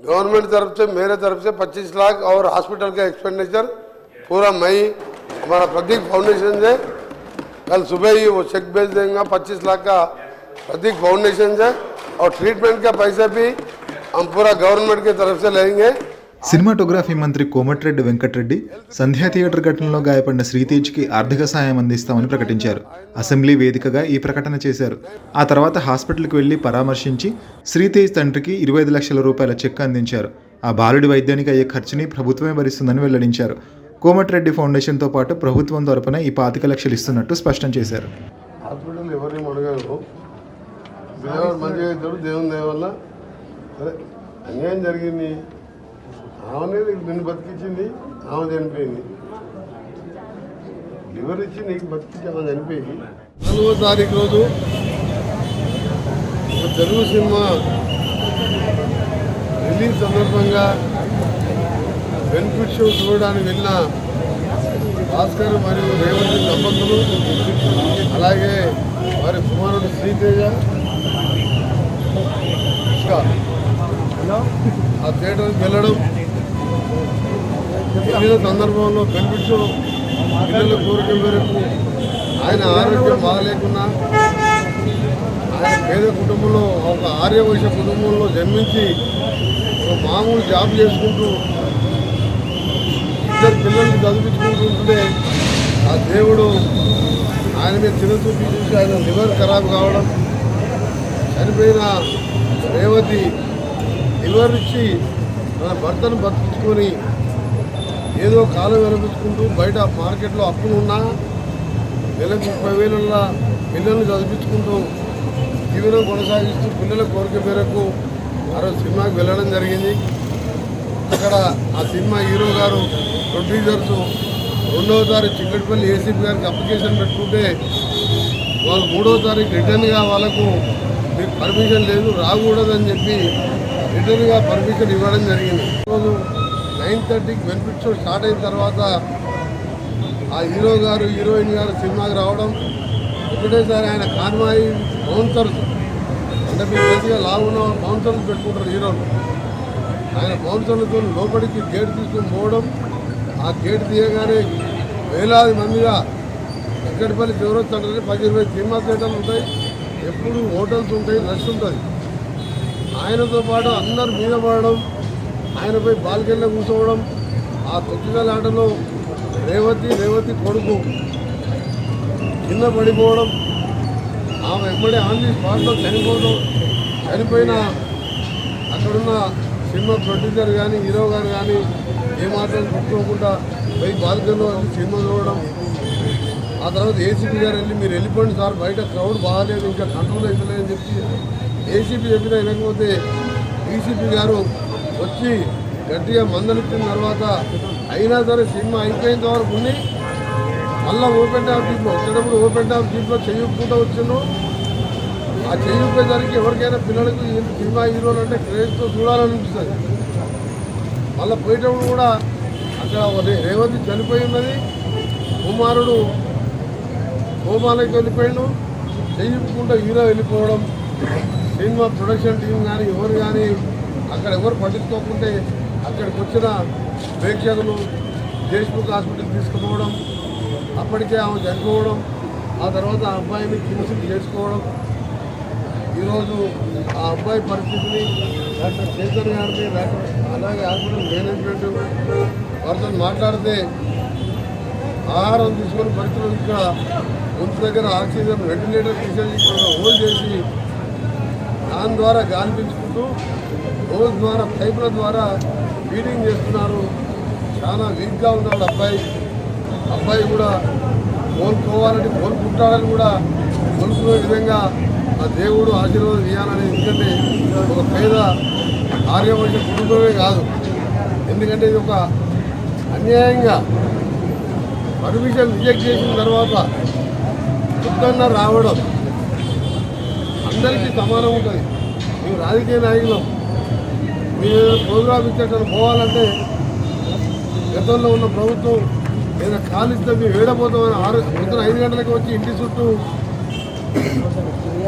Government तरफ़ से, मेरे तरफ़ से 25 लाख और हॉस्पिटल का एक्सपेंडिचर पूरा मई हमारा प्रतीक फाउंडेशन से। कल सुबह ही वो चेक भेज देंगे 25 लाख का प्रतीक फाउंडेशन से। और ट्रीटमेंट का पैसा भी हम पूरा गवर्नमेंट की तरफ़ से लेंगे। సినిమాటోగ్రఫీ మంత్రి కోమటిరెడ్డి వెంకటరెడ్డి సంధ్యా థియేటర్ ఘటనలో గాయపడిన శ్రీతేజ్కి ఆర్థిక సాయం అందిస్తామని ప్రకటించారు. అసెంబ్లీ వేదికగా ఈ ప్రకటన చేశారు. ఆ తర్వాత హాస్పిటల్కి వెళ్ళి పరామర్శించి శ్రీతేజ్ తండ్రికి ఇరవై ఐదు లక్షల రూపాయల చెక్ అందించారు. ఆ బాలుడి వైద్యానికి అయ్యే ఖర్చుని ప్రభుత్వమే భరిస్తుందని వెల్లడించారు. కోమటిరెడ్డి ఫౌండేషన్తో పాటు ప్రభుత్వం తరపున ఈ పాతిక లక్షలు ఇస్తున్నట్టు స్పష్టం చేశారు. హాస్పిటల్ ఎవరిని అడగను మంచిగా దేవుని వల్ల. అన్యాయం జరిగింది. ఆమెనే నిన్ను బతికించింది ఆమె చనిపోయింది. లివర్ ఇచ్చి నీకు బతికించి ఆమె చనిపోయింది. నాలుగో తారీఖు రోజు తెలుగు సినిమా రిలీజ్ సందర్భంగా బెనిఫిట్ షో చూడడానికి వెళ్ళిన భాస్కర్ మరియు రేవంత్ దంపతులు అలాగే వారి కుమారుడు శ్రీతేజ. ఇంకా ఆ థియేటర్కి వెళ్ళడం. వివిధ సందర్భంలో బెనిఫిట్ పిల్లల కోరిక మేరకు ఆయన ఆరోగ్యం బాగలేకున్నా ఆయన పేద కుటుంబంలో ఒక ఆర్యవైశ్య కుటుంబంలో జన్మించి మామూలు జాబ్ చేసుకుంటూ ఇద్దరు పిల్లల్ని చదివించుకుంటుంటే ఆ దేవుడు ఆయన మీద చిన్నచూపు చూసి ఆయన లివర్ ఖరాబ్ కావడం చనిపోయిన రేవతి లివర్ ఇచ్చి తన భర్తను బతికించుకొని ఏదో కాలం వినిపించుకుంటూ బయట మార్కెట్లో అప్పులు ఉన్నా నెలకు ముప్పై వేల పిల్లల్ని చదివించుకుంటూ జీవనం కొనసాగిస్తూ పిల్లల కోరిక మేరకు ఆ రోజు సినిమాకి వెళ్ళడం జరిగింది. అక్కడ ఆ సినిమా హీరో గారు ప్రొడ్యూసర్స్ రెండవ తారీఖు చిక్కటిపల్లి ఏసీపీ గారికి అప్లికేషన్ పెట్టుకుంటే వాళ్ళు మూడవ తారీఖు రిటర్న్గా వాళ్ళకు మీకు పర్మిషన్ లేదు రాకూడదని చెప్పి రిటర్న్గా పర్మిషన్ ఇవ్వడం జరిగింది. ఈరోజు నైన్ థర్టీకి బెనిఫిట్ షో స్టార్ట్ అయిన తర్వాత ఆ హీరో గారు హీరోయిన్ గారు సినిమాకి రావడం ఒకటేసారి ఆయన కాన్వాయి బౌన్సర్స్. అంటే మీరు మంచిగా లావున్న బౌన్సర్లు పెట్టుకుంటారు హీరోలు. ఆయన బౌన్సర్లతో లోపలికి గేట్ తీసుకొని పోవడం ఆ గేట్ తీయగానే వేలాది మందిగా ఎక్కడిపల్లి చివరొచ్చు అంటే పది ఇరవై సినిమా థియేటర్లు ఉంటాయి ఎప్పుడు హోటల్స్ ఉంటాయి రష్ ఉంటుంది ఆయనతో పాటు అందరు మీద పడడం ఆయనపై బాల్కెళ్ళ కూర్చోవడం ఆ తొక్కిగలాటలో రేవతి రేవతి కొడుకు కింద పడిపోవడం ఆమె ఎమ్మడే ఆన్ స్పాట్లో చనిపోవడం చనిపోయిన అక్కడున్న సినిమా ప్రొడ్యూసర్ కానీ హీరో గారు కానీ ఏమాత్రం గుర్తుకోకుండా పోయి బాల్కనీలో వెళ్ళి సినిమా చూడడం ఆ తర్వాత ఏసీపీ గారు వెళ్ళి మీరు వెళ్ళిపోండి సార్ బయట క్రౌడ్ బాగాలేదు ఇంకా కంట్రోల్ అవుతలేదని చెప్పి ఏసీపీ చెప్పినా వినకపోతే డీసీపీ గారు వచ్చి గట్టిగా మందలిచ్చిన తర్వాత అయినా సరే సినిమా అయిపోయేంత వరకు ఉంది. మళ్ళీ ఓపెన్ టాప్ జీప్లో వచ్చేటప్పుడు ఓపెన్ టాప్ జీప్లో చెయ్యకుండా వచ్చాను ఆ చెయ్యకపోయేసరికి ఎవరికైనా పిల్లలకు సినిమా హీరోలు అంటే క్రేజ్తో చూడాలనిపిస్తుంది. మళ్ళీ పోయేటప్పుడు కూడా అక్కడ ఒక రేవతి చనిపోయి ఉన్నది. కుమారుడు కోమాలకి వెళ్ళిపోయాడు. చెయ్యకుండా హీరో వెళ్ళిపోవడం సినిమా ప్రొడక్షన్ టీం కానీ ఎవరు కానీ అక్కడ ఎవరు పట్టించుకోకుంటే అక్కడికి వచ్చిన ప్రేక్షకులు దేశ్ముఖ్ హాస్పిటల్ తీసుకుపోవడం అప్పటికే ఆమె చనిపోవడం ఆ తర్వాత ఆ అబ్బాయిని కిమ్స్కి చేసుకోవడం. ఈరోజు ఆ అబ్బాయి పరిస్థితిని డాక్టర్ చేతన్ గారిని డాక్టర్ అలాగే హాస్పిటల్ మేనేజ్మెంట్ వారితో మాట్లాడితే ఆహారం తీసుకొని పరిస్థితులు ఇక్కడ గొంతు దగ్గర ఆక్సిజన్ వెంటిలేటర్ తీసేసి ఇక్కడ హోల్డ్ చేసి దాని ద్వారా గాలి పీల్చుకుంటూ ద్వారా పైపుల ద్వారా ఫీడింగ్ చేస్తున్నారు. చాలా వీక్గా ఉన్నాడు అబ్బాయి. అబ్బాయి కూడా కోలుకోవాలని కోలుకుంటాడని కూడా కోలుకునే విధంగా ఆ దేవుడు ఆశీర్వాదం ఇవ్వాలని ఎందుకంటే ఒక పేద ఆర్యవైశ్య కుటుంబమే కాదు. ఎందుకంటే ఇది ఒక అన్యాయంగా పర్మిషన్ రిజెక్ట్ చేసిన తర్వాత పొద్దున్న రావడం అందరికీ సమానం ఉంటుంది. మేము రాజకీయ నాయకులం మీరు ప్రోగ్రామ్ ఇచ్చేటట్టు పోవాలంటే గతంలో ఉన్న ప్రభుత్వం ఏదైనా కాలిస్తే మేము వేడపోతామని ఆరు పొద్దున ఐదు గంటలకు వచ్చి ఇంటి చుట్టూ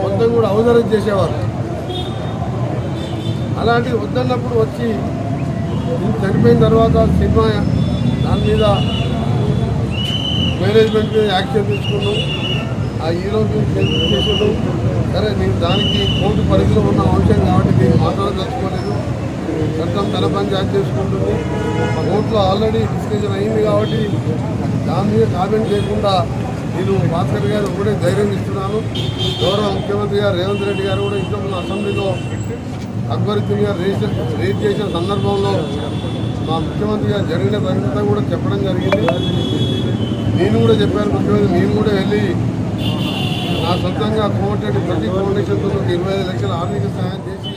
మొత్తం కూడా అవధారం చేసేవారు. అలాంటి వద్దన్నప్పుడు వచ్చి చనిపోయిన తర్వాత సినిమా దాని మీద మేనేజ్మెంట్ మీద యాక్షన్ తీసుకున్నాం. ఆ హీరో చేసాడు సరే నేను దానికి కోర్టు పరిధిలో ఉన్న అంశం కాబట్టి నేను మాట్లాడదలుచుకోలేదు. చట్టం తన పని జాగ్రత్త చేసుకుంటుంది. ఆ కోర్టులో ఆల్రెడీ డిస్కషన్ అయింది కాబట్టి దాని మీద కామెంట్ చేయకుండా నేను భాస్కర్ గారు ఒకటే ధైర్యం ఇస్తున్నాను. గౌరవ ముఖ్యమంత్రి గారు రేవంత్ రెడ్డి గారు కూడా ఇంట్లో ఉన్న అసెంబ్లీలో అక్బరుద్దీన్ గారు రేస్ రేస్ చేసిన సందర్భంలో మా ముఖ్యమంత్రి గారు జరిగిన సంగతి కూడా చెప్పడం జరిగింది. నేను కూడా చెప్పాను ముఖ్యమంత్రి నేను కూడా వెళ్ళి నా సొంతంగా కోమటిరెడ్డి ప్రతి ఫౌండేషన్తో ఇరవై ఐదు లక్షల ఆర్థిక సహాయం చేసి